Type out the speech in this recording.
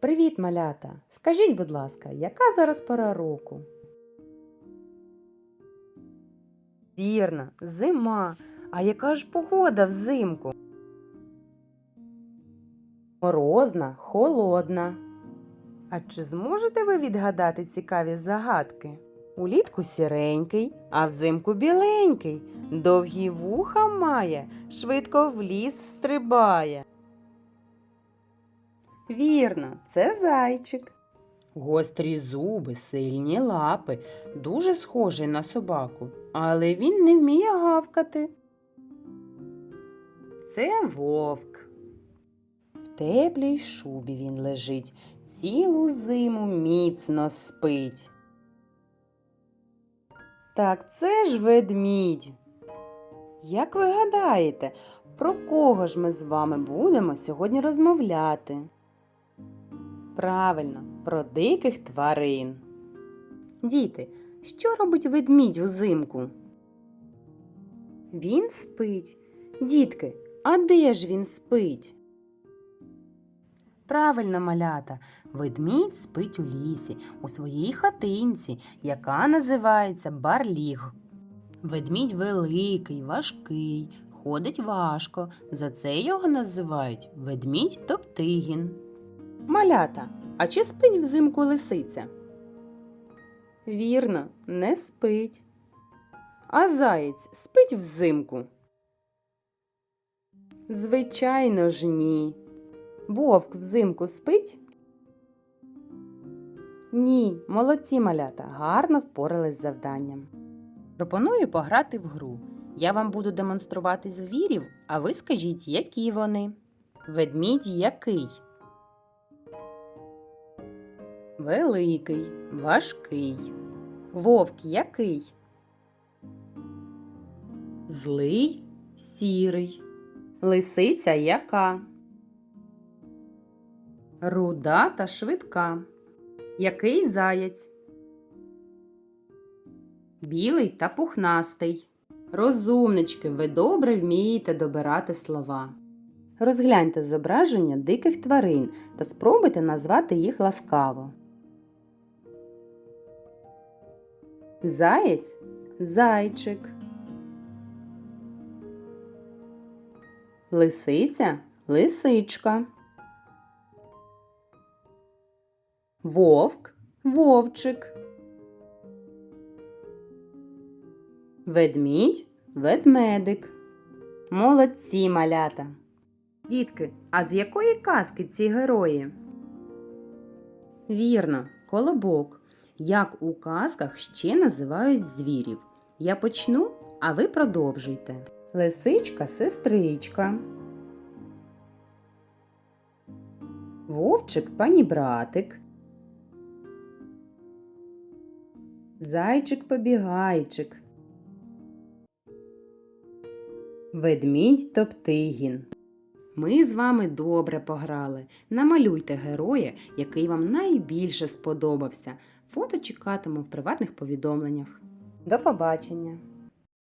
Привіт, малята! Скажіть, будь ласка, яка зараз пора року? Вірно, зима. А яка ж погода взимку? Морозна, холодна. А чи зможете ви відгадати цікаві загадки? Улітку сіренький, а взимку біленький. Довгі вуха має, швидко в ліс стрибає. Вірно, це зайчик. Гострі зуби, сильні лапи, дуже схожий на собаку, але він не вміє гавкати. Це вовк. В теплій шубі він лежить, цілу зиму міцно спить. Так це ж ведмідь. Як ви гадаєте, про кого ж ми з вами будемо сьогодні розмовляти? Правильно, про диких тварин. Діти, що робить ведмідь узимку? Він спить. Дітки, а де ж він спить? Правильно, малята, ведмідь спить у лісі, у своїй хатинці, яка називається барліг. Ведмідь великий, важкий, ходить важко. За це його називають ведмідь Топтигін. Малята, а чи спить взимку лисиця? Вірно, не спить. А заєць спить взимку? Звичайно ж ні. Вовк взимку спить? Ні, молодці малята, гарно впорались з завданням. Пропоную пограти в гру. Я вам буду демонструвати звірів, а ви скажіть, які вони. Ведмідь який? Великий, важкий. Вовк який? Злий, сірий. Лисиця яка? Руда та швидка. Який заєць? Білий та пухнастий. Розумнички, ви добре вмієте добирати слова. Розгляньте зображення диких тварин та спробуйте назвати їх ласкаво. Заєць зайчик. Лисиця лисичка. Вовк вовчик. Ведмідь ведмедик. Молодці малята. Дітки, а з якої казки ці герої? Вірно, колобок. Як у казках ще називають звірів. Я почну, а ви продовжуйте. Лисичка сестричка. Вовчик панібратик. Зайчик побігайчик. Ведмідь Топтигін. Ми з вами добре пограли. Намалюйте героя, який вам найбільше сподобався. Фото чекатиму в приватних повідомленнях. До побачення!